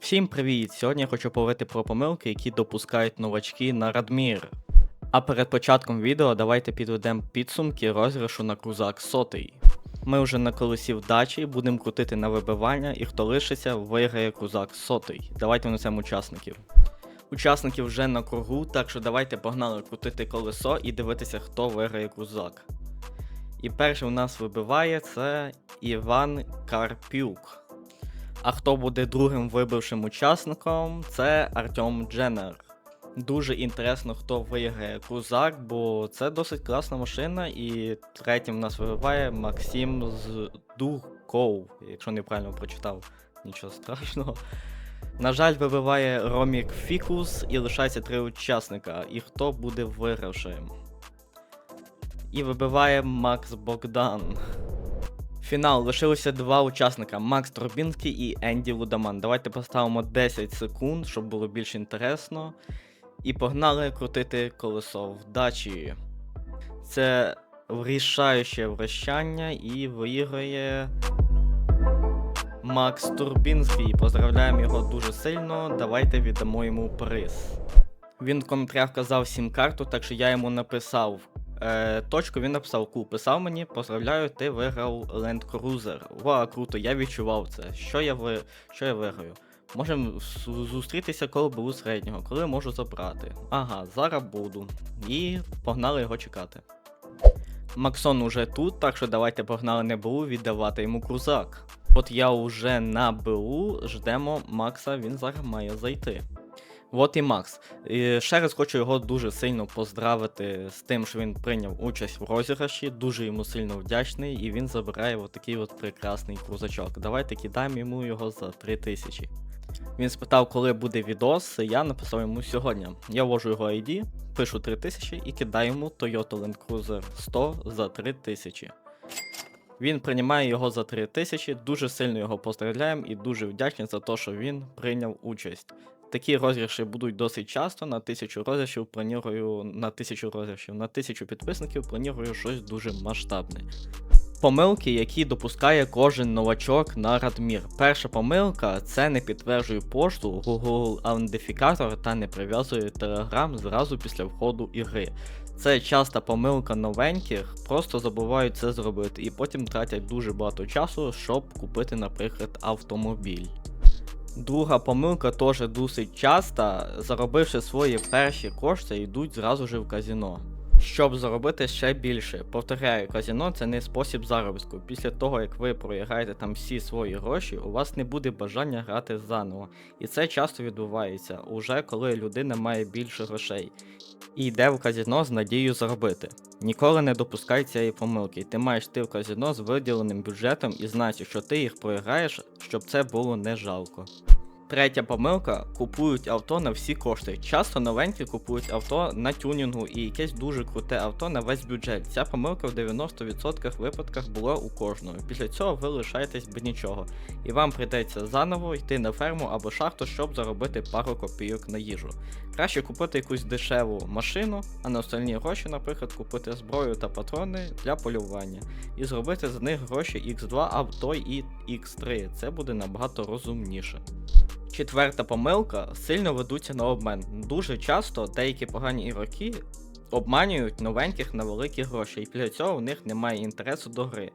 Всім привіт! Сьогодні я хочу поговорити про помилки, які допускають новачки на Радмір. А перед початком відео давайте підведемо підсумки розіграшу на крузак сотий. Ми вже на колесі вдачі будемо крутити на вибивання, і хто лишиться, виграє крузак сотий. Давайте внесемо учасників. Учасників вже на кругу, так що давайте погнали крутити колесо і дивитися, хто виграє крузак. І перший у нас вибиває це Іван Карпюк. А хто буде другим вибившим учасником, це Артем Дженнер. Дуже інтересно, хто виграє крузак, бо це досить класна машина. І третім нас вибиває Максим з Дуков, якщо неправильно прочитав, нічого страшного. На жаль, вибиває Ромік Фікус і лишається три учасника. І хто буде вигравшим? І вибиває Макс Богдан. Фінал лишилося два учасника Макс Трубінський і Енді Лудаман. Давайте поставимо 10 секунд, щоб було більш інтересно. І погнали крутити колесо вдачі. Це врішаюче вращання і виграє Макс Турбінський. Поздравляємо його дуже сильно. Давайте віддамо йому приз. Він в коментарях казав сім карту, так що я йому написав е, точку, він написав ку. Писав мені, поздравляю, ти виграв Land Cruiser. Ва, круто, я відчував це. Що я ви... що я виграю? Можемо зу- зустрітися, коли беру середнього, коли можу забрати. Ага, зараз буду. І погнали його чекати. Максон уже тут, так що давайте погнали не БУ віддавати йому крузак. От я уже на БУ, ждемо Макса, він зараз має зайти. От і Макс. І ще раз хочу його дуже сильно поздравити з тим, що він прийняв участь в розіграші. Дуже йому сильно вдячний, і він забирає от такий от прекрасний крузачок. Давайте кидаємо йому його за 3000. Він спитав, коли буде відос, я написав йому сьогодні. Я ввожу його ID, пишу 3000 і кидаю йому Toyota Land Cruiser 100 за 3000. Він приймає його за 3000, дуже сильно його поздравляємо і дуже вдячний за те, що він прийняв участь. Такі розіграші будуть досить часто. На тисячу розіграшів планую на тисячу розіграшів, на тисячу підписників планую щось дуже масштабне. Помилки, які допускає кожен новачок на Радмір. Перша помилка це не підтверджує пошту Google аутентифікатор та не прив'язує Telegram зразу після входу ігри. Це часта помилка новеньких, просто забувають це зробити і потім тратять дуже багато часу, щоб купити, наприклад, автомобіль. Друга помилка теж досить часта, заробивши свої перші кошти, йдуть зразу ж в казіно. Щоб заробити ще більше. Повторяю, казіно це не спосіб заробітку. Після того, як ви програєте там всі свої гроші, у вас не буде бажання грати заново. І це часто відбувається, уже коли людина має більше грошей і йде в казіно з надією заробити. Ніколи не допускай цієї помилки. Ти маєш йти в казіно з виділеним бюджетом і знати, що ти їх програєш, щоб це було не жалко. Третя помилка купують авто на всі кошти. Часто новенькі купують авто на тюнінгу і якесь дуже круте авто на весь бюджет. Ця помилка в 90% випадках була у кожного. Після цього ви лишаєтесь без нічого, і вам прийдеться заново йти на ферму або шахту, щоб заробити пару копійок на їжу. Краще купити якусь дешеву машину, а на остальні гроші, наприклад, купити зброю та патрони для полювання і зробити з них гроші X2 а то і X3. Це буде набагато розумніше. Четверта помилка сильно ведуться на обмен. Дуже часто деякі погані ігроки обманюють новеньких на великі гроші, і після цього в них немає інтересу до гри.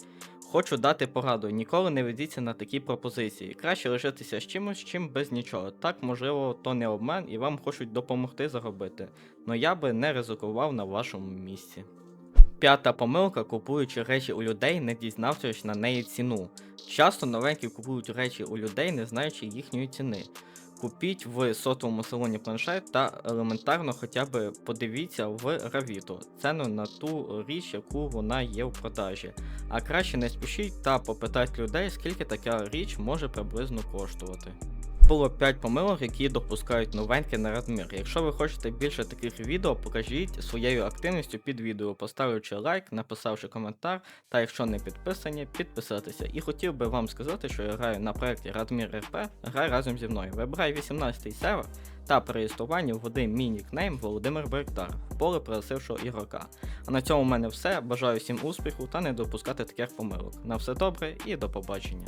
Хочу дати пораду, ніколи не ведіться на такі пропозиції. Краще лишитися з чимось, чим без нічого. Так, можливо, то не обман і вам хочуть допомогти заробити. Но я би не ризикував на вашому місці. П'ята помилка, купуючи речі у людей, не дізнавшись на неї ціну. Часто новенькі купують речі у людей, не знаючи їхньої ціни. Купіть в сотовому салоні планшет та елементарно хоча б подивіться в Равіто ціну на ту річ, яку вона є в продажі. А краще не спішіть та попитайте людей, скільки така річ може приблизно коштувати. Було 5 помилок, які допускають новенькі на Радмір. Якщо ви хочете більше таких відео, покажіть своєю активністю під відео, поставивши лайк, написавши коментар, та якщо не підписані, підписатися. І хотів би вам сказати, що я граю на проєкті Радмір РП, грай разом зі мною. Вибирай 18-й сервер та при реєструванні введи мій нікнейм Володимир Беректар в поле просившого ігрока. А на цьому в мене все. Бажаю всім успіху та не допускати таких помилок. На все добре і до побачення.